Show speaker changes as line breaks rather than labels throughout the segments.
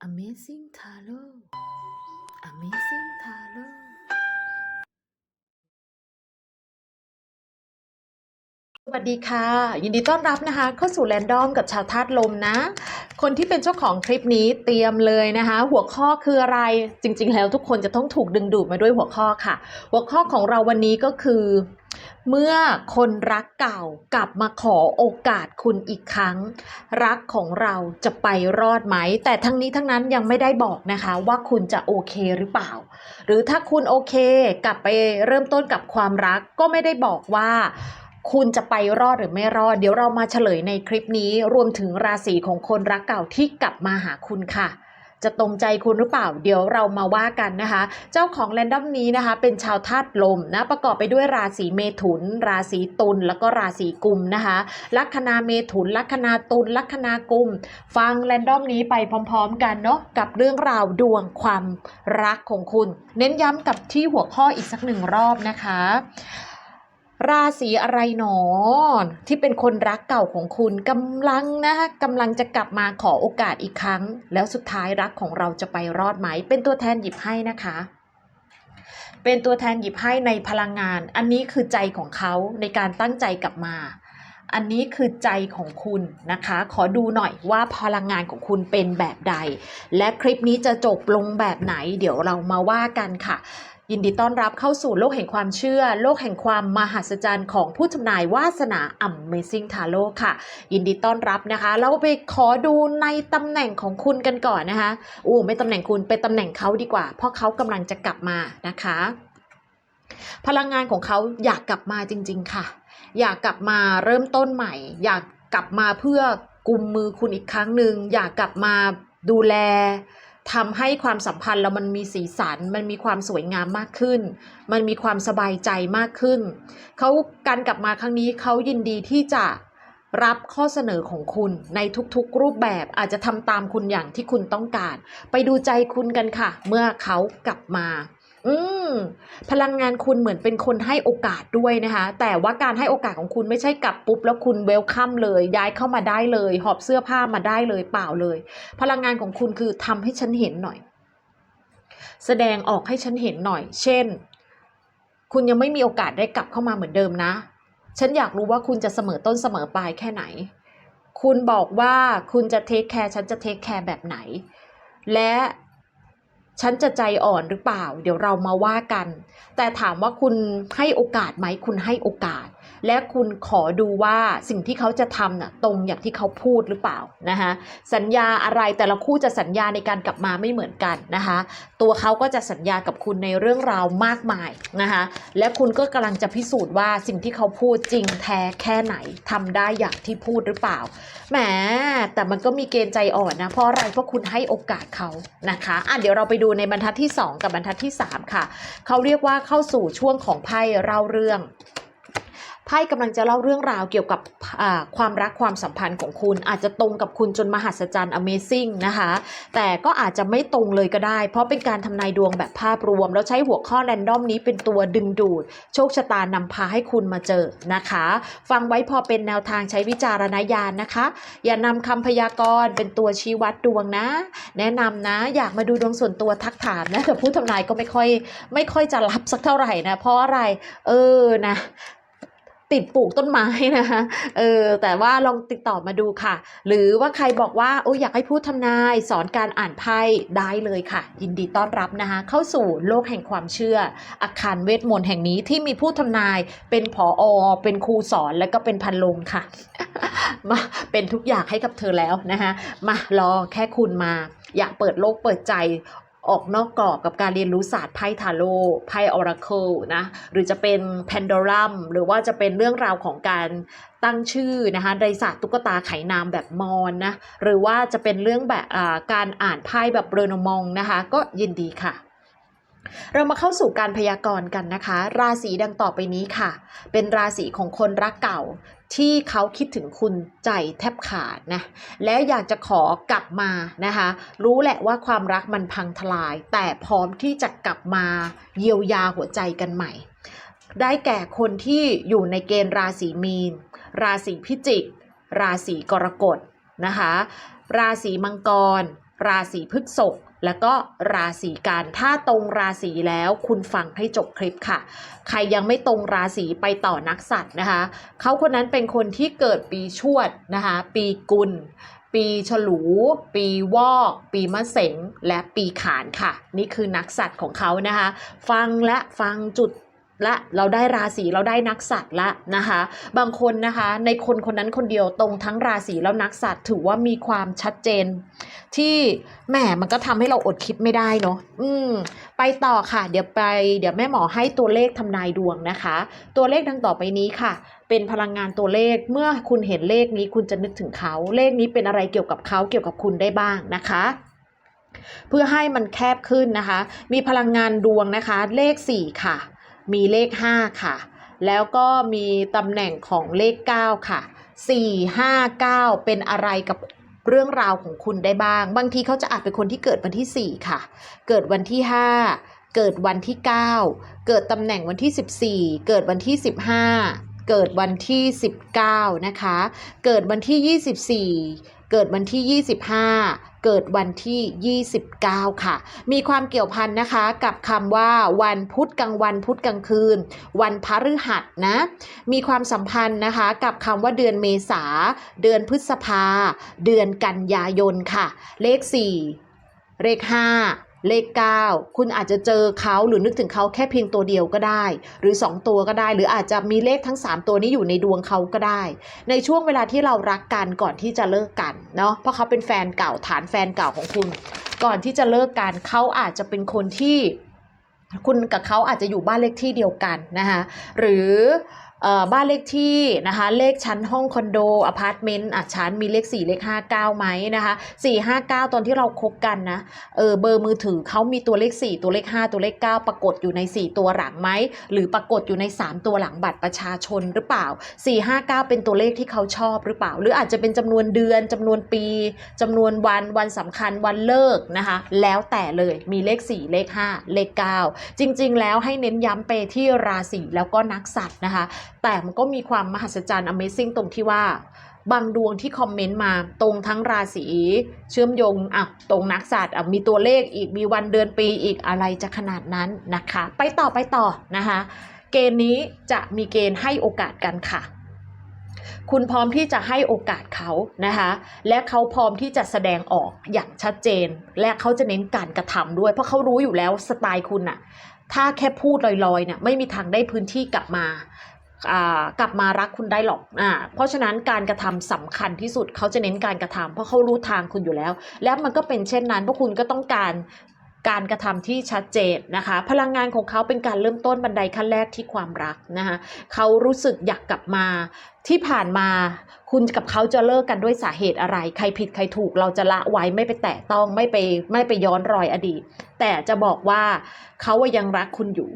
Amazing Talo. Amazing Talo. วัสดีค่ะ ยินดีต้อนรับนะคะ เข้าสู่แรนดอมกับชาวธาตุลมนะ คนที่เป็นเจ้าของคลิปนี้เตรียมเลยนะคะ หัวข้อคืออะไรจริง ๆ แล้วทุกคนจะต้องถูกดึงดูดมาด้วยหัวข้อค่ะ หัวข้อของเราวันนี้ก็คือ เมื่อคนรักเก่ากลับมาขอโอกาสคุณอีกครั้ง รักของเราจะไปรอดไหม แต่ทั้งนี้ทั้งนั้นยังไม่ได้บอกนะคะ ว่าคุณจะโอเคหรือเปล่า หรือถ้าคุณโอเค กลับไปเริ่มต้นกับความรักก็ไม่ได้บอกว่า คุณจะไปรอดหรือไม่รอด เดี๋ยวเรามาเฉลยในคลิปนี้ รวมถึงราศีของคนรักเก่าที่กลับมาหาคุณค่ะ จะตรงใจคุณหรือเปล่า เดี๋ยวเรามาว่ากันนะคะ เจ้าของแรนดอมนี้นะคะ เป็นชาวธาตุลมนะประกอบไปด้วยราศีเมถุน ราศีตุลแล้วก็ราศีกุมนะคะ ลัคนาเมถุน ลัคนาตุลลัคนากุม ฟังแรนดอมนี้ไปพร้อม ๆ กันเนาะกับเรื่องราวดวงความรักของคุณ เน้นย้ำกับที่หัวข้ออีกสักหนึ่งรอบนะคะ ราศีอะไรหนอ ที่เป็นคนรักเก่าของคุณกำลังนะคะกำลังจะกลับมาขอโอกาสอีกครั้ง แล้วสุดท้ายรักของเราจะไปรอดไหม เป็นตัวแทนหยิบให้นะคะ เป็นตัวแทนหยิบให้ในพลังงาน อันนี้คือใจของเขาในการตั้งใจกลับมา อันนี้คือใจของคุณนะคะ ขอดูหน่อยว่าพลังงานของคุณเป็นแบบใด และคลิปนี้จะจบลงแบบไหน เดี๋ยวเรามาว่ากันค่ะ ยินดีต้อนรับเข้าสู่โลกแห่งความเชื่อ โลกแห่งความมหัศจรรย์ของผู้ทำนายวาสนา Amazing Tarot ค่ะ ยินดีต้อนรับนะคะ เราไปขอดูในตำแหน่งของคุณกันก่อนนะคะอู้ไม่ตำแหน่งคุณเป็นตำแหน่งเขาดีกว่า เพราะเขากำลังจะกลับมานะคะ พลังงานของเขาอยากกลับมาจริง ๆ ค่ะ อยากกลับมาเริ่มต้นใหม่ อยากกลับมาเพื่อกุมมือคุณอีกครั้งหนึ่งอยากกลับมาดูแล ทำให้ความสัมพันธ์เรามันมีสีสัน มันมีความสวยงามมากขึ้น มันมีความสบายใจมากขึ้น เขาการกลับมาครั้งนี้เขายินดีที่จะรับข้อเสนอของคุณในทุกๆรูปแบบอาจจะทำตามคุณอย่างที่คุณต้องการ ไปดูใจคุณกันค่ะ เมื่อเขากลับมา อืม พลังงานคุณเหมือนเป็นคนให้โอกาสด้วยนะคะ แต่ว่าการให้โอกาสของคุณไม่ใช่กลับปุ๊บแล้วคุณเวลคัมเลย ย้ายเข้ามาได้เลย หอบเสื้อผ้ามาได้เลยเปล่าเลย พลังงานของคุณคือทำให้ฉันเห็นหน่อย แสดงออกให้ฉันเห็นหน่อย เช่น คุณยังไม่มีโอกาสได้กลับเข้ามาเหมือนเดิมนะ ฉันอยากรู้ว่าคุณจะเสมอต้นเสมอปลายแค่ไหน คุณบอกว่าคุณจะเทคแคร์ฉันจะเทคแคร์แบบไหน และ ฉันจะใจอ่อนหรือเปล่า เดี๋ยวเรามาว่ากัน แต่ถามว่าคุณให้โอกาสไหมคุณให้โอกาส และคุณขอดูว่าสิ่งที่เขาจะทำน่ะตรงอย่างที่เขาพูดหรือเปล่านะคะสัญญาอะไรแต่ละคู่จะสัญญาในการกลับมาไม่เหมือนกันนะคะตัวเขาก็จะสัญญากับคุณในเรื่องราวมากมายนะคะและคุณก็กำลังจะพิสูจน์ว่าสิ่งที่เขาพูดจริงแท้แค่ไหนทำได้อย่างที่พูดหรือเปล่าแหมแต่มันก็มีเกณฑ์ใจอ่อนนะเพราะอะไรเพราะคุณให้โอกาสเขานะคะอะเดี๋ยวเราไปดูในบรรทัดที่ 2 กับบรรทัดที่ 3 ค่ะ เขาเรียกว่าเข้าสู่ช่วงของไพ่เล่าเรื่อง ไพ่กำลังจะเล่าเรื่องราวเกี่ยวกับความรักความสัมพันธ์ของคุณ อาจจะตรงกับคุณจนมหัศจรรย์ Amazing นะคะ แต่ก็อาจจะไม่ตรงเลยก็ได้ เพราะเป็นการทำนายดวงแบบภาพรวม แล้วใช้หัวข้อแรนดอมนี้เป็นตัวดึงดูด โชคชะตานำพาให้คุณมาเจอนะคะ ฟังไว้พอเป็นแนวทางใช้วิจารณญาณนะคะ อย่านำคำพยากรณ์เป็นตัวชี้วัดดวงนะ แนะนำนะ อยากมาดูดวงส่วนตัวทักถามนะแต่ผู้ทำนายก็ไม่ค่อยไม่ค่อยจะรับสักเท่าไหร่นะเพราะอะไร เออนะ ติดปลูกต้นไม้นะคะเออแต่ว่าลองติดต่อมาดูค่ะ หรือว่าใครบอกว่าโอ้ยอยากให้ผู้ทำนาย สอนการอ่านไพ่ได้เลยค่ะ ยินดีต้อนรับนะคะ เข้าสู่โลกแห่งความเชื่อ อาคารเวทมนต์แห่งนี้ที่มีผู้ทำนายเป็นผออเป็นครูสอนและก็เป็นพันลงค่ะมาเป็นทุกอย่างให้กับเธอแล้วนะคะมารอแค่คุณมา อยากเปิดโลกเปิดใจ ออกนอกกรอบกับการเรียนรู้ศาสตร์ไพ่ทาโร่ไพ่ออราเคิลนะหรือจะเป็นแพนโดรัมหรือว่าจะเป็นเรื่องราวของการตั้งชื่อนะคะในศาสตร์ตุ๊กตาไขนามแบบมอนนะหรือว่าจะเป็นเรื่องแบบการอ่านไพ่แบบเรโนมองนะคะก็ยินดีค่ะเรามาเข้าสู่การพยากรณ์กันนะคะ ราศีดังต่อไปนี้ค่ะ เป็นราศีของคนรักเก่า ที่เขาคิดถึงคุณใจแทบขาดนะ และอยากจะขอกลับมานะคะ รู้แหละว่าความรักมันพังทลาย แต่พร้อมที่จะกลับมาเยียวยาหัวใจกันใหม่ ได้แก่คนที่อยู่ในเกณฑ์ราศีมีน ราศีพิจิก ราศีกรกฎนะคะ ราศีมังกร ราศีพฤษภ แล้วก็ราศีกันถ้าตรงราศีแล้วคุณฟังให้จบคลิปค่ะ ใครยังไม่ตรงราศีไปต่อนักสัตว์นะคะเขาคนนั้นเป็นคนที่เกิดปีชวดนะคะปีกุล ปีฉลู ปีวอก ปีมะเสงและปีขานค่ะ นี่คือนักสัตว์ของเขานะคะ ฟังและฟังจุด ละเราได้ราศีเราได้นักสัตว์ละนะคะ บางคนนะคะในคนคนนั้นคนเดียวตรงทั้งราศีแล้วนักสัตว์ถือว่ามีความชัดเจน ที่แหมมันก็ทำให้เราอดคิดไม่ได้เนาะอืม ไปต่อค่ะ เดี๋ยวไป เดี๋ยวแม่หมอให้ตัวเลขทำนายดวงนะคะ ตัวเลขดังต่อไปนี้ค่ะ เป็นพลังงานตัวเลขเมื่อคุณเห็นเลขนี้คุณจะนึกถึงเขาเลขนี้เป็นอะไรเกี่ยวกับเขาเกี่ยวกับคุณได้บ้างนะคะเพื่อให้มันแคบขึ้นนะคะ มีพลังงานดวงนะคะ เลข 4 ค่ะ มีเลข 5 ค่ะ แล้วก็มีตำแหน่งของเลข 9 ค่ะ 4 5 9 เป็นอะไรกับเรื่องราวของคุณได้บ้าง บางทีเขาจะอาจเป็นคนที่เกิดวันที่ 4 ค่ะ เกิดวันที่ 5 เกิดวันที่ 9 เกิดตำแหน่งวันที่ 14 เกิดวันที่ 15 เกิดวันที่ 19 นะคะ เกิดวันที่ 24 เกิดวันที่ 25 เกิดวันที่ 29 ค่ะ มีความเกี่ยวพันนะคะกับคำว่า วันพุธกลางวันพุธกลางคืน วันพฤหัสนะ มีความสัมพันธ์นะคะกับคำว่าเดือนเมษา เดือนพฤษภา เดือนกันยายนค่ะ เลข 4 เลข 5 เลข 9 คุณอาจจะเจอเขาหรือนึกถึงเขาแค่เพียงตัวเดียวก็ได้ หรือ 2 ตัวก็ได้ หรืออาจจะมีเลขทั้ง 3 ตัวนี้อยู่ในดวงเขาก็ได้ ในช่วงเวลาที่เรารักกันก่อนที่จะเลิกกันเนาะเพราะเขาเป็นแฟนเก่าฐานแฟนเก่าของคุณ ก่อนที่จะเลิกกันเขาอาจจะเป็นคนที่คุณกับเขาอาจจะอยู่บ้านเลขที่เดียวกันนะคะหรือเอ่อ บ้านเลขที่นะคะเลขชั้นห้องคอนโดอพาร์ตเมนต์อะชั้นมีเลข 4 เลข 5 9ไหมนะคะ4 5 9 ตอนที่เราคบกันนะเออเบอร์มือถือเขามีตัวเลข 4 ตัวเลข 5 ตัวเลข 9 ปรากฏอยู่ใน 4 ตัวหลังไหมหรือปรากฏอยู่ใน 3 ตัวหลังบัตรประชาชนหรือเปล่า 4 5 9 เป็นตัวเลขที่เขาชอบหรือเปล่า หรืออาจจะเป็นจำนวนเดือนจำนวนปีจำนวนวันวันสำคัญวันเลิกนะคะแล้วแต่เลยมีเลข 4 เลข 5 เลข 9 จริง ๆ แล้วให้เน้นย้ำไปที่ราศีแล้วก็นักสัตว์นะคะ แต่มันก็มีความมหัศจรรย์ Amazing ตรงที่ว่า บางดวงที่คอมเมนต์มาตรงทั้งราศีเชื่อมโยงอะตรงนักสัตว์อะมีตัวเลขอีกมีวันเดือนปีอีกอะไรจะขนาดนั้นนะคะ ไปต่อไปต่อนะคะ เกณฑ์นี้จะมีเกณฑ์ให้โอกาสกันค่ะคุณพร้อมที่จะให้โอกาสเขานะคะ และเขาพร้อมที่จะแสดงออกอย่างชัดเจน และเขาจะเน้นการกระทำด้วย เพราะเขารู้อยู่แล้วสไตล์คุณอะถ้าแค่พูดลอยๆเนี่ยไม่มีทางได้พื้นที่กลับมา กลับมารักคุณได้หรอกอ่าเพราะฉะนั้นการกระทำสำคัญที่สุดเขาจะเน้นการกระทำเพราะเขารู้ทางคุณอยู่แล้ว แล้วมันก็เป็นเช่นนั้นเพราะคุณก็ต้องการการกระทำที่ชัดเจนนะคะ พลังงานของเขาเป็นการเริ่มต้นบันไดขั้นแรกที่ความรักนะคะเขารู้สึกอยากกลับมาที่ผ่านมาคุณกับเขาจะเลิกกันด้วยสาเหตุอะไร ใครผิดใครถูกเราจะละไว้ไม่ไปแตะต้องไม่ไปไม่ไปย้อนรอยอดีต แต่จะบอกว่าเขายังรักคุณอยู่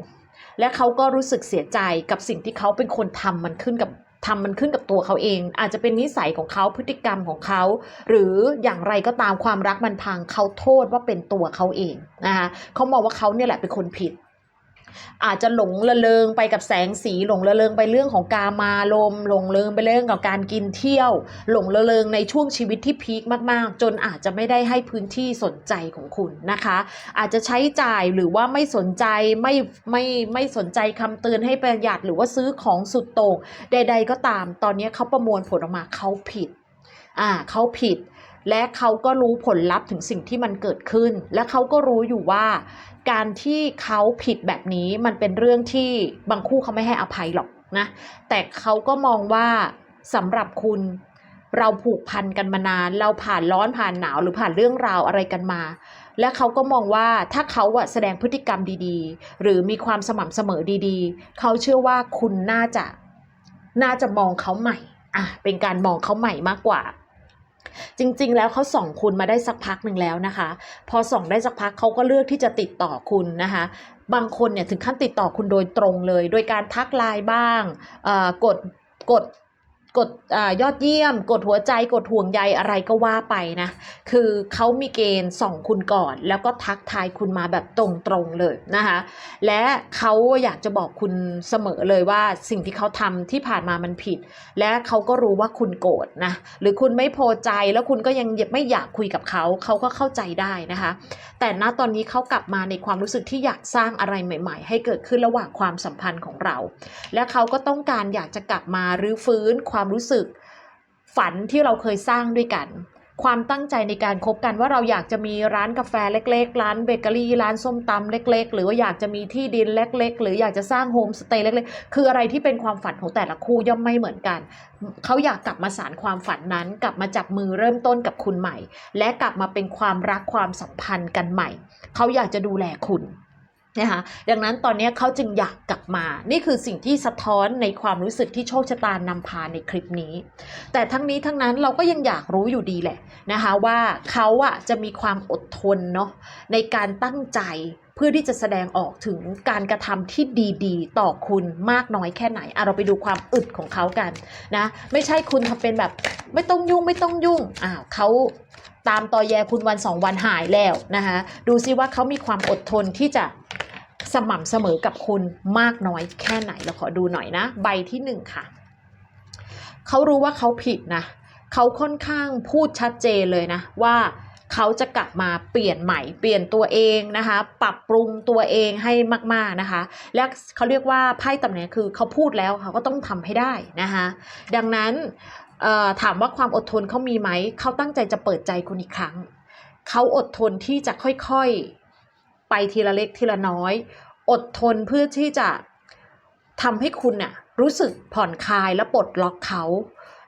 และเขาก็รู้สึกเสียใจกับสิ่งที่เขาเป็นคนทำมันขึ้นกับทำมันขึ้นกับตัวเขาเอง อาจจะเป็นนิสัยของเขาพฤติกรรมของเขา หรืออย่างไรก็ตามความรักมันพังเขาโทษว่าเป็นตัวเขาเองนะคะเขามองว่าเขาเนี่ยแหละเป็นคนผิด อาจจะหลงระเริงไปกับแสงสีหลงระเริงไปเรื่องของกามารมหลงระเริงไปเรื่องของการกินเที่ยว หลงระเริงในช่วงชีวิตที่พีคมากๆ จนอาจจะไม่ได้ให้พื้นที่สนใจของคุณนะคะ อาจจะใช้จ่ายหรือว่าไม่สนใจไม่ไม่ไม่สนใจคำเตือนให้ประหยัดหรือว่าซื้อของสุดโต่งใด ๆ ก็ตาม ตอนนี้เขาประมวลผลออกมาเขาผิดอ่าเขาผิด และเขาก็รู้ผลลัพธ์ถึงสิ่งที่มันเกิดขึ้น และเขาก็รู้อยู่ว่า การที่เขาผิดแบบนี้มันเป็นเรื่องที่บางคู่เขาไม่ให้อภัยหรอกนะแต่เขาก็มองว่าสำหรับคุณเราผูกพันกันมานาน เราผ่านร้อนผ่านหนาวหรือผ่านเรื่องราวอะไรกันมา และเขาก็มองว่าถ้าเขาอะแสดงพฤติกรรมดีๆ หรือมีความสม่ำเสมอดีๆ เขาเชื่อว่าคุณน่าจะน่าจะมองเขาใหม่อะเป็นการมองเขาใหม่มากกว่า จริง ๆ แล้วเขาส่องคุณมาได้สักพักหนึ่งแล้วนะคะ พอส่องได้สักพักเขาก็เลือกที่จะติดต่อคุณนะคะบางคนเนี่ยถึงขั้นติดต่อคุณโดยตรงเลย โดยการทักไลน์บ้างกดกด กดอายอดเยี่ยม กดหัวใจกดห่วงใยอะไรก็ว่าไปนะ คือเขามีเกณฑ์ส่องคุณก่อน แล้วก็ทักทายคุณมาแบบตรงๆเลยนะคะ และเขาอยากจะบอกคุณเสมอเลยว่าสิ่งที่เขาทำที่ผ่านมามันผิด และเขาก็รู้ว่าคุณโกรธนะ หรือคุณไม่พอใจแล้วคุณก็ยังไม่อยากคุยกับเขา เขาก็เข้าใจได้นะคะ แต่ณตอนนี้เขากลับมาในความรู้สึกที่อยากสร้างอะไรใหม่ ๆ ให้เกิดขึ้นระหว่างความสัมพันธ์ของเรา และเขาก็ต้องการอยากจะกลับมารื้อฟื้นความรู้สึกฝันที่เราเคยสร้างด้วยกัน ความตั้งใจในการคบกันว่าเราอยากจะมีร้านกาแฟเล็ก ๆ ร้านเบเกอรี่ ร้านส้มตำเล็ก ๆ หรือว่าอยากจะมีที่ดินเล็ก ๆ หรืออยากจะสร้างโฮมสเตย์เล็กๆ คืออะไรที่เป็นความฝันของแต่ละคู่ย่อมไม่เหมือนกัน เขาอยากกลับมาสารความฝันนั้น กลับมาจับมือเริ่มต้นกับคุณใหม่ และกลับมาเป็นความรักความสัมพันธ์กันใหม่ เขาอยากจะดูแลคุณ นะคะดังนั้นตอนนี้เขาจึงอยากกลับมา นี่คือสิ่งที่สะท้อนในความรู้สึกที่โชคชะตานำพาในคลิปนี้ แต่ทั้งนี้ทั้งนั้นเราก็ยังอยากรู้อยู่ดีแหละนะคะว่าเขาอะจะมีความอดทนเนาะในการตั้งใจเพื่อที่จะแสดงออกถึงการกระทำที่ดีๆ ต่อคุณมากน้อยแค่ไหนอะเราไปดูความอึดของเขากันนะไม่ใช่คุณทำเป็นแบบไม่ต้องยุ่งไม่ต้องยุ่งอ้าวเขาตามตอแยคุณวันสองวันหายแล้วนะคะดูซิว่าเขามีความอดทนที่จะ สม่ำเสมอกับคุณมากน้อยแค่ไหนเราขอดูหน่อยนะ ใบที่หนึ่งค่ะเขารู้ว่าเขาผิดนะเขาค่อนข้างพูดชัดเจนเลยนะว่าเขาจะกลับมาเปลี่ยนใหม่เปลี่ยนตัวเองนะคะ ปรับปรุงตัวเองให้มากๆนะคะ และเขาเรียกว่าไพ่ตำแหน่งคือเขาพูดแล้วเขาก็ต้องทำให้ได้นะคะดังนั้นถามว่าความอดทนเขามีไหมเขาตั้งใจจะเปิดใจคุณอีกครั้งเขาอดทนที่จะค่อยๆ ไปทีละเล็กทีละน้อย อดทนเพื่อที่จะทำให้คุณน่ะรู้สึกผ่อนคลายและปลดล็อกเขา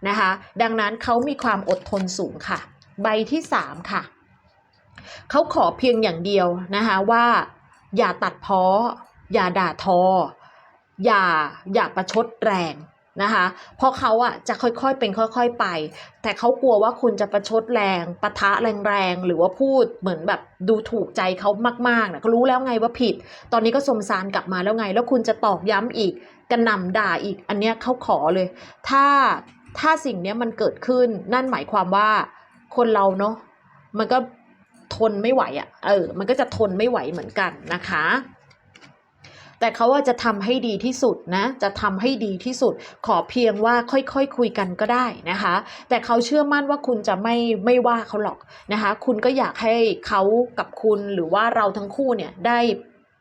นะคะ ดังนั้นเขามีความอดทนสูงค่ะ ใบที่สามค่ะ เขาขอเพียงอย่างเดียวนะคะว่าอย่าตัดพ้อ อย่าด่าทอ อย่าอย่าประชดแรง นะคะเพราะเขาอะจะค่อยๆเป็นค่อย ๆไป แต่เขากลัวว่าคุณจะประชดแรงปะทะแรงๆหรือว่าพูดเหมือนแบบดูถูกใจเขามากๆนะเขารู้แล้วไงว่าผิด ตอนนี้ก็สมสารกลับมาแล้วไง แล้วคุณจะตอกย้ำอีกกระหน่ำด่าอีกอันเนี้ยเขาขอเลย ถ้าถ้าสิ่งเนี้ยมันเกิดขึ้นนั่นหมายความว่าคนเราเนาะมันก็ทนไม่ไหวอะ่ะเออมันก็จะทนไม่ไหวเหมือนกันนะคะ แต่เขาว่าจะทำให้ดีที่สุดนะ จะทำให้ดีที่สุด ขอเพียงว่าค่อยๆคคุยกันก็ได้นะคะ แต่เขาเชื่อมั่นว่าคุณจะไม่ไม่ว่าเขาหรอกนะคะ คุณก็อยากให้เขากับคุณหรือว่าเราทั้งคู่เนี่ยได้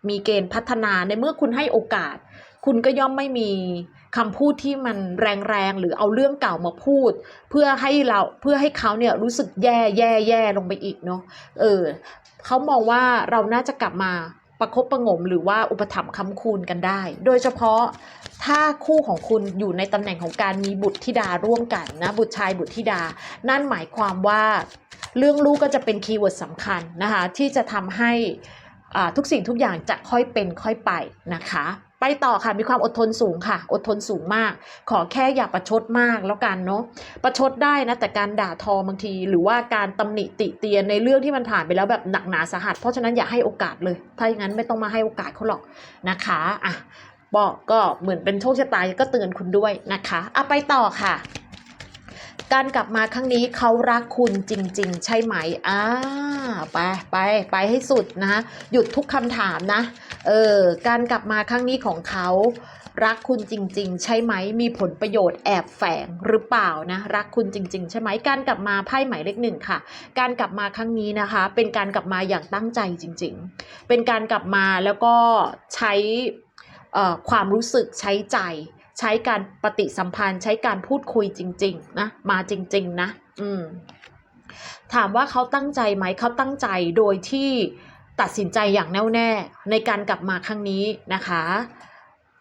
มีเกณฑ์พัฒนาในเมื่อคุณให้โอกาส คุณก็ย่อมไม่มีคำพูดที่มันแรงๆ หรือเอาเรื่องเก่ามาพูด เพื่อให้เราเพื่อให้เขาเนี่ยรู้สึกแย่แย่แย่ลงไปอีกเนาะเออเขามองว่าเราน่าจะกลับมา ประคบประงมหรือว่าอุปถัมภ์คำคูณกันได้ โดยเฉพาะถ้าคู่ของคุณอยู่ในตำแหน่งของการมีบุตรธิดาร่วมกันนะบุตรชายบุตรธิดา นั่นหมายความว่าเรื่องลูกก็จะเป็นคีย์เวิร์ดสำคัญนะคะที่จะทำให้อาทุกสิ่งทุกอย่างจะค่อยเป็นค่อยไปนะคะ ไปต่อค่ะมีความอดทนสูงค่ะ อดทนสูงมาก ขอแค่อย่าประชดมากแล้วกันเนาะประชดได้นะแต่การด่าทอบางที หรือว่าการตำหนิติเตียนในเรื่องที่มันผ่านไปแล้วแบบหนักหนาสาหัส เพราะฉะนั้นอย่าให้โอกาสเลย ถ้าอย่างนั้นไม่ต้องมาให้โอกาสเขาหรอกนะคะอะบอกก็เหมือนเป็นโชคชะตาก็เตือนคุณด้วยนะคะอะไปต่อค่ะ การกลับมาครั้งนี้เขารักคุณจริง ๆ ใช่ไหมอ่าไปไปไปให้สุดนะหยุดทุกคำถามนะเออการกลับมาครั้งนี้ของเขารักคุณจริง ๆ ใช่ไหม มีผลประโยชน์แอบแฝงหรือเปล่านะ รักคุณจริง ๆ ใช่ไหม การกลับมาไพ่หมายเลขหนึ่งค่ะ การกลับมาครั้งนี้นะคะ เป็นการกลับมาอย่างตั้งใจจริง ๆ เป็นการกลับมาแล้วก็ใช้ความรู้สึกใช้ใจ ใช้การปฏิสัมพันธ์ ใช้การพูดคุยจริง ๆ นะ มาจริง ๆ นะ อืม ถามว่าเขาตั้งใจไหม เขาตั้งใจโดยที่ตัดสินใจอย่างแน่วแน่ในการกลับมาครั้งนี้นะคะ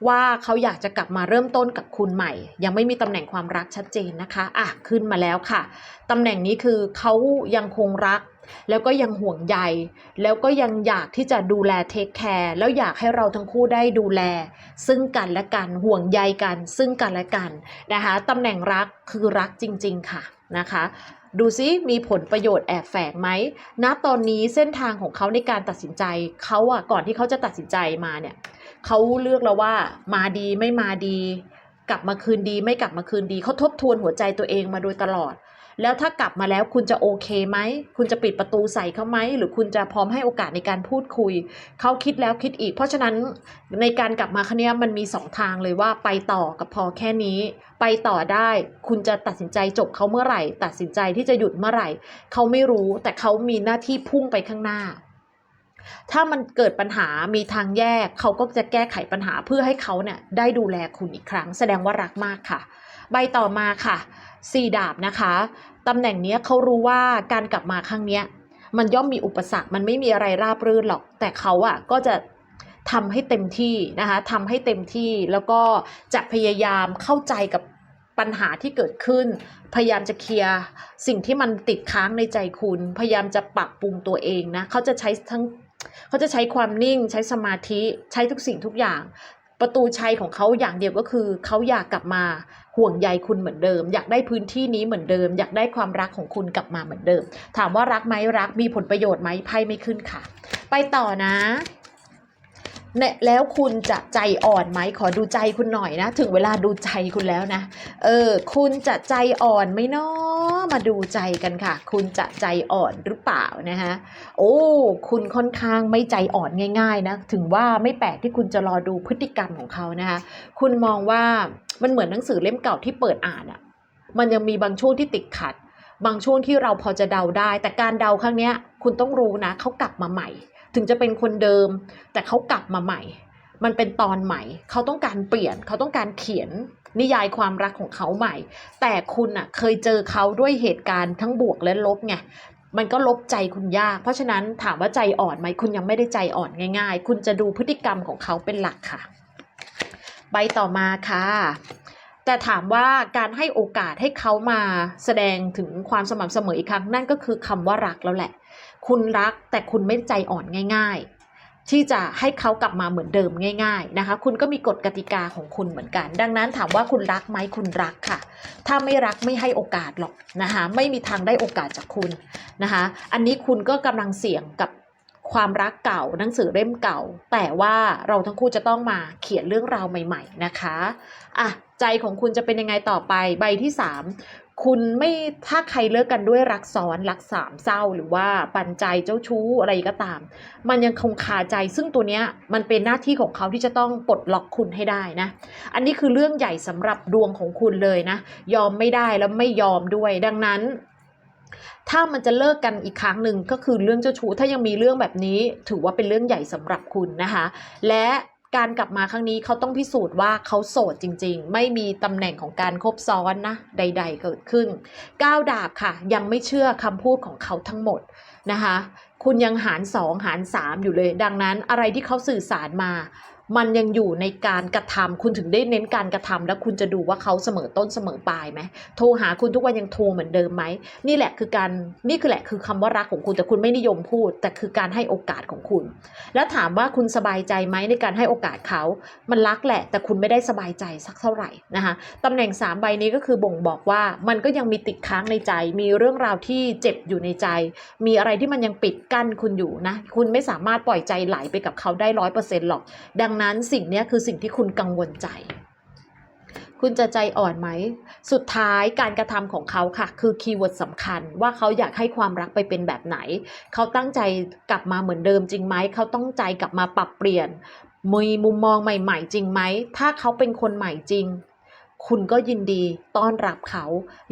ว่าเขาอยากจะกลับมาเริ่มต้นกับคุณใหม่ ยังไม่มีตำแหน่งความรักชัดเจนนะคะ อะ ขึ้นมาแล้วค่ะตำแหน่งนี้คือเขายังคงรัก แล้วก็ยังห่วงใย แล้วก็ยังอยากที่จะดูแลเทคแคร์ แล้วอยากให้เราทั้งคู่ได้ดูแล ซึ่งกันและกัน ห่วงใยกัน ซึ่งกันและกันนะคะตำแหน่งรักคือรักจริง ๆ ค่ะนะคะดูซิมีผลประโยชน์แอบแฝงไหมณตอนนี้เส้นทางของเขาในการตัดสินใจเขาอะก่อนที่เขาจะตัดสินใจมาเนี่ยเขาเลือกแล้วว่ามาดีไม่มาดี กลับมาคืนดีไม่กลับมาคืนดีเขาทบทวนหัวใจตัวเองมาโดยตลอด แล้วถ้ากลับมาแล้วคุณจะโอเคไหม คุณจะปิดประตูใส่เขาไหม หรือคุณจะพร้อมให้โอกาสในการพูดคุย เขาคิดแล้วคิดอีก เพราะฉะนั้นในการกลับมาครั้งนี้มันมีสองทางเลยว่าไปต่อกับพอแค่นี้ ไปต่อได้ คุณจะตัดสินใจจบเขาเมื่อไหร่ ตัดสินใจที่จะหยุดเมื่อไหร่ เขาไม่รู้แต่เขามีหน้าที่พุ่งไปข้างหน้าถ้ามันเกิดปัญหามีทางแยก เขาก็จะแก้ไขปัญหาเพื่อให้เขาเนี่ยได้ดูแลคุณอีกครั้ง แสดงว่ารักมากค่ะ ใบต่อมาค่ะ สี่ดาบนะคะตำแหน่งนี้เขารู้ว่าการกลับมาครั้งนี้มันย่อมมีอุปสรรค มันไม่มีอะไรราบรื่นหรอก แต่เขาอะก็จะทำให้เต็มที่นะคะทำให้เต็มที่แล้วก็จะพยายามเข้าใจกับปัญหาที่เกิดขึ้น พยายามจะเคลียร์สิ่งที่มันติดค้างในใจคุณ พยายามจะปรับปรุงตัวเองนะเขาจะใช้ทั้งเขาจะใช้ความนิ่ง ใช้สมาธิ ใช้ทุกสิ่งทุกอย่าง ประตูชัยของเขาอย่างเดียวก็คือเขาอยากกลับมา ห่วงใยคุณเหมือนเดิม อยากได้พื้นที่นี้เหมือนเดิม อยากได้ความรักของคุณกลับมาเหมือนเดิม ถามว่ารักไหมรักมีผลประโยชน์ไหมไพ่ไม่ขึ้นค่ะ ไปต่อนะเนี่ยแล้วคุณจะใจอ่อนไหมขอดูใจคุณหน่อยนะ ถึงเวลาดูใจคุณแล้วนะ เออ คุณจะใจอ่อนไหมนาะ มาดูใจกันค่ะ คุณจะใจอ่อนหรือเปล่านะคะโอ้ คุณค่อนข้างไม่ใจอ่อนง่าย ๆ นะ ถึงว่าไม่แปลกที่คุณจะรอดูพฤติกรรมของเขานะคะคุณมองว่ามันเหมือนหนังสือเล่มเก่าที่เปิดอ่านอะ่ะมันยังมีบางช่วงที่ติดขัด บางช่วงที่เราพอจะเดาได้ แต่การเดาครั้งนี้คุณต้องรู้นะเขากลับมาใหม่ ถึงจะเป็นคนเดิม แต่เขากลับมาใหม่ มันเป็นตอนใหม่ เขาต้องการเปลี่ยน เขาต้องการเขียนนิยายความรักของเขาใหม่ แต่คุณอะเคยเจอเขาด้วยเหตุการณ์ทั้งบวกและลบไงมันก็ลบใจคุณยาก เพราะฉะนั้นถามว่าใจอ่อนไหม คุณยังไม่ได้ใจอ่อนง่าย ๆ คุณจะดูพฤติกรรมของเขาเป็นหลักค่ะ ใบต่อมาค่ะ แต่ถามว่าการให้โอกาสให้เขามาแสดงถึงความสม่ำเสมออีกครั้งนั่นก็คือคำว่ารักแล้วแหละ คุณรักแต่คุณไม่ใจอ่อนง่าย ๆ ที่จะให้เขากลับมาเหมือนเดิมง่ายๆนะคะ คุณก็มีกฎกติกาของคุณเหมือนกัน ดังนั้นถามว่าคุณรักไหมคุณรักค่ะ ถ้าไม่รักไม่ให้โอกาสหรอกนะคะไม่มีทางได้โอกาสจากคุณนะคะอันนี้คุณก็กำลังเสี่ยงกับความรักเก่าหนังสือเล่มเก่า แต่ว่าเราทั้งคู่จะต้องมาเขียนเรื่องราวใหม่ ๆนะคะอะใจของคุณจะเป็นยังไงต่อไปใบที่สามคุณไม่ถ้าใครเลิกกันด้วยรักซ้อนรักสามเศร้าหรือว่าปันใจเจ้าชู้อะไรก็ตาม มันยังคงคาใจซึ่งตัวเนี้ยมันเป็นหน้าที่ของเขาที่จะต้องปลดล็อกคุณให้ได้นะ อันนี้คือเรื่องใหญ่สำหรับดวงของคุณเลยนะ ยอมไม่ได้แล้วไม่ยอมด้วย ดังนั้นถ้ามันจะเลิกกันอีกครั้งหนึ่งก็คือเรื่องเจ้าชู้ถ้ายังมีเรื่องแบบนี้ถือว่าเป็นเรื่องใหญ่สำหรับคุณนะคะ และ การกลับมาครั้งนี้เขาต้องพิสูจน์ว่าเขาโสดจริง ๆ ไม่มีตำแหน่งของการคบซ้อนนะ ใด ๆ เกิดขึ้นก้าวดาบค่ะ ยังไม่เชื่อคำพูดของเขาทั้งหมดนะคะ คุณยังหารสองหารสามอยู่เลย ดังนั้นอะไรที่เขาสื่อสารมา มันยังอยู่ในการกระทำคุณถึงได้เน้นการกระทำแล้วคุณจะดูว่าเขาเสมอต้นเสมอปลายไหมโทรหาคุณทุกวันยังโทรเหมือนเดิมไหมนี่แหละคือการนี่คือแหละคือคำว่ารักของคุณแต่คุณไม่นิยมพูด แต่คือการให้โอกาสของคุณ แล้วถามว่าคุณสบายใจไหมในการให้โอกาสเขา มันรักแหละ แต่คุณไม่ได้สบายใจสักเท่าไหร่นะคะตำแหน่งสามใบนี้ก็คือบ่งบอกว่ามันก็ยังมีติดค้างในใจ มีเรื่องราวที่เจ็บอยู่ในใจ มีอะไรที่มันยังปิดกั้นคุณอยู่นะคุณไม่สามารถปล่อยใจไหลไปกับเขาได้ร้อยเปอร์เซ็นต์หรอกดังนั้นสิ่งนี้คือสิ่งที่คุณกังวลใจ คุณจะใจอ่อนไหม สุดท้ายการกระทำของเขาค่ะ คือคีย์เวิร์ดสำคัญว่าเขาอยากให้ความรักไปเป็นแบบไหน เขาตั้งใจกลับมาเหมือนเดิมจริงไหม เขาต้องใจกลับมาปรับเปลี่ยนมีมุมมองใหม่ ๆ จริงไหม ถ้าเขาเป็นคนใหม่จริง คุณก็ยินดีต้อนรับเขา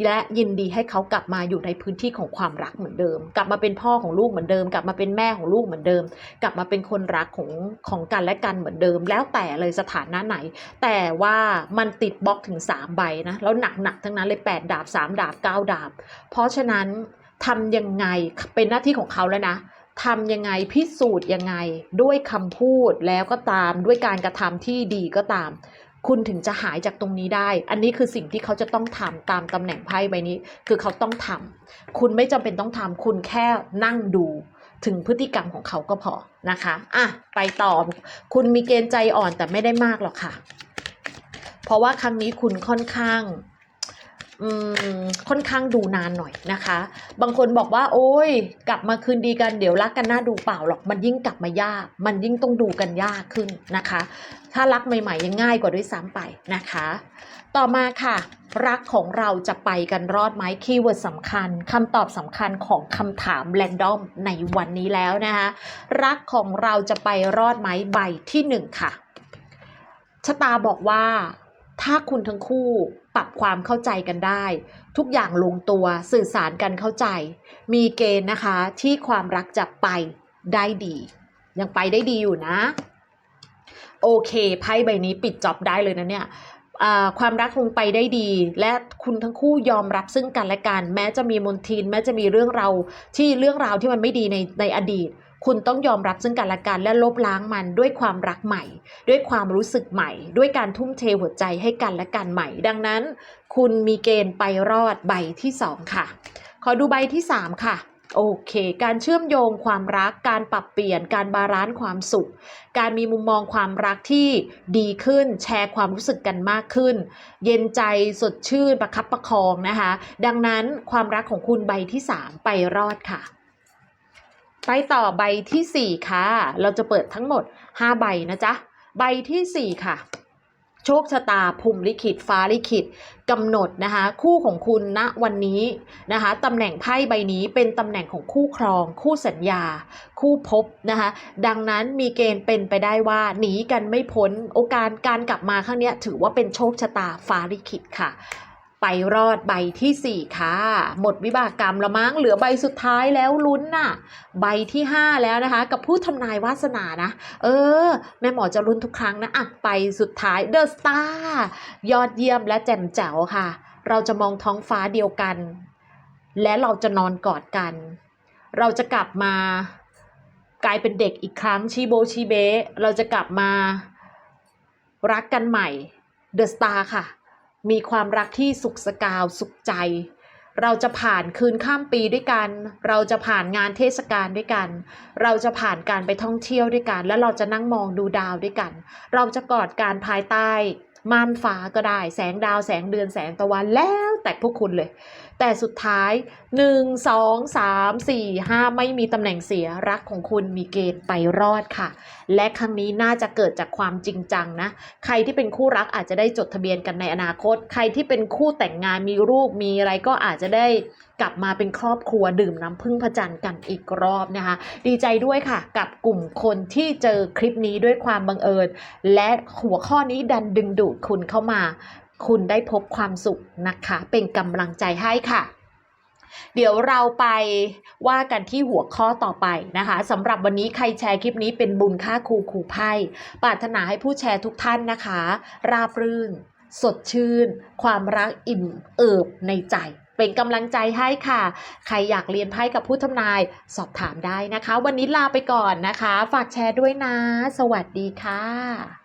และยินดีให้เขากลับมาอยู่ในพื้นที่ของความรักเหมือนเดิม กลับมาเป็นพ่อของลูกเหมือนเดิม กลับมาเป็นแม่ของลูกเหมือนเดิม กลับมาเป็นคนรักของของกันและกันเหมือนเดิม แล้วแต่เลยสถานะไหน แต่ว่ามันติดบล็อกถึง 3 ใบนะแล้วหนักๆทั้งนั้นเลย 8 ดาบ 3 ดาบ 9 ดาบ เพราะฉะนั้นทำยังไงเป็นหน้าที่ของเขาแล้วนะทำยังไงพิสูจน์ยังไงด้วยคำพูดแล้วก็ตามด้วยการกระทำที่ดีก็ตาม คุณถึงจะหายจากตรงนี้ได้ อันนี้คือสิ่งที่เขาจะต้องทำตามตำแหน่งไพ่ใบนี้ คือเขาต้องทำคุณไม่จำเป็นต้องทำคุณแค่นั่งดูถึงพฤติกรรมของเขาก็พอนะคะ อะ ไปต่อ คุณมีเกณฑ์ใจอ่อนแต่ไม่ได้มากหรอกค่ะ เพราะว่าครั้งนี้คุณค่อนข้าง ค่อนข้างดูนานหน่อยนะคะ บางคนบอกว่า โอ้ย กลับมาคืนดีกันเดี๋ยวรักกันน่าดูเปล่าหรอกมันยิ่งกลับมายาก มันยิ่งต้องดูกันยากขึ้นนะคะ ถ้ารักใหม่ๆยังง่ายกว่าด้วยซ้ำไปนะคะ ต่อมาค่ะ รักของเราจะไปกันรอดไหมคีย์เวิร์ดสำคัญคำตอบสำคัญของคำถามแรนดอมในวันนี้แล้วนะคะรักของเราจะไปรอดไหมใบที่หนึ่งค่ะชะตาบอกว่าถ้าคุณทั้งคู่ ปรับความเข้าใจกันได้ ทุกอย่างลงตัวสื่อสารกันเข้าใจ มีเกณฑ์นะคะที่ความรักจะไปได้ดี ยังไปได้ดีอยู่นะ โอเคไพ่ใบนี้ปิดจ็อบได้เลยนะเนี่ยความรักคงไปได้ดี และคุณทั้งคู่ยอมรับซึ่งกันและกัน แม้จะมีมนทิน แม้จะมีเรื่องราวที่เรื่องราวที่มันไม่ดีในในอดีต คุณต้องยอมรับซึ่งกันและกันและลบล้างมันด้วยความรักใหม่ ด้วยความรู้สึกใหม่ ด้วยการทุ่มเทหัวใจให้กันและกันใหม่ ดังนั้น คุณมีเกณฑ์ไปรอดใบที่สองค่ะ ขอดูใบที่สามค่ะโอเค การเชื่อมโยงความรัก การปรับเปลี่ยน การบาลานซ์ความสุข การมีมุมมองความรักที่ดีขึ้น แชร์ความรู้สึกกันมากขึ้น เย็นใจสดชื่นประคับประคองนะคะ ดังนั้นความรักของคุณใบที่ 3 ไปรอดค่ะ ไปต่อใบทีสี่ 4 ค่ะ เราจะเปิดทั้งหมด 5 ใบนะจ๊ะ ใบทีสี่ 4 ค่ะ โชคชะตาภูมิลิขิตฟ้าลิขิตกำหนดนะคะ คู่ของคุณณวันนี้นะคะตำแหน่งไพ่ใบนี้เป็นตำแหน่งของคู่ครอง คู่สัญญา คู่พบนะคะ ดังนั้นมีเกณฑ์เป็นไปได้ว่าหนีกันไม่พ้น โอกาสการกลับมาครั้งนี้ถือว่าเป็นโชคชะตาฟ้าลิขิตค่ะ ไปรอดใบทีสี่ 4 ค่ะ หมดวิบากกรรมละมั้งเหลือใบสุดท้ายแล้วลุ้นน่ะ ใบที่ 5 แล้วนะคะ กับผู้ทำนายวาสนานะ เออ แม่หมอจะลุ้นทุกครั้งนะอะไปสุดท้ายเดอะสตาร์ยอดเยี่ยมและแจ่มแจ๋วค่ะ เราจะมองท้องฟ้าเดียวกัน และเราจะนอนกอดกัน เราจะกลับมากลายเป็นเด็กอีกครั้งชีโบชีเบเราจะกลับมารักกันใหม่เดอะสตาร์ค่ะ มีความรักที่สุขสกาวสุขใจ เราจะผ่านคืนข้ามปีด้วยกัน เราจะผ่านงานเทศกาลด้วยกัน เราจะผ่านการไปท่องเที่ยวด้วยกัน แล้วเราจะนั่งมองดูดาวด้วยกัน เราจะกอดการภายใต้ม่านฟ้าก็ได้ แสงดาวแสงเดือนแสงตะวันแล้วแต่พวกคุณเลย แต่สุดท้าย 1 2 3 4 5 ไม่มีตำแหน่งเสียรักของคุณมีเกณฑ์ไปรอดค่ะ และครั้งนี้น่าจะเกิดจากความจริงจังนะ ใครที่เป็นคู่รักอาจจะได้จดทะเบียนกันในอนาคต ใครที่เป็นคู่แต่งงานมีรูปมีอะไรก็อาจจะได้กลับมาเป็นครอบครัวดื่มน้ำพึ่งพระจันทร์กันอีกรอบนะคะ ดีใจด้วยค่ะ กับกลุ่มคนที่เจอคลิปนี้ด้วยความบังเอิญ และหัวข้อนี้ดันดึงดูดคุณเข้ามา คุณได้พบความสุขนะคะ เป็นกำลังใจให้ค่ะเดี๋ยวเราไปว่ากันที่หัวข้อต่อไปนะคะสำหรับวันนี้ใครแชร์คลิปนี้เป็นบุญค่าครูครูไพ่ปรารถนาให้ผู้แชร์ทุกท่านนะคะ ราบรื่น สดชื่น ความรักอิ่มเอิบในใจ เป็นกำลังใจให้ค่ะ ใครอยากเรียนไพ่กับผู้ทำนายสอบถามได้นะคะ วันนี้ลาไปก่อนนะคะ ฝากแชร์ด้วยนะ สวัสดีค่ะ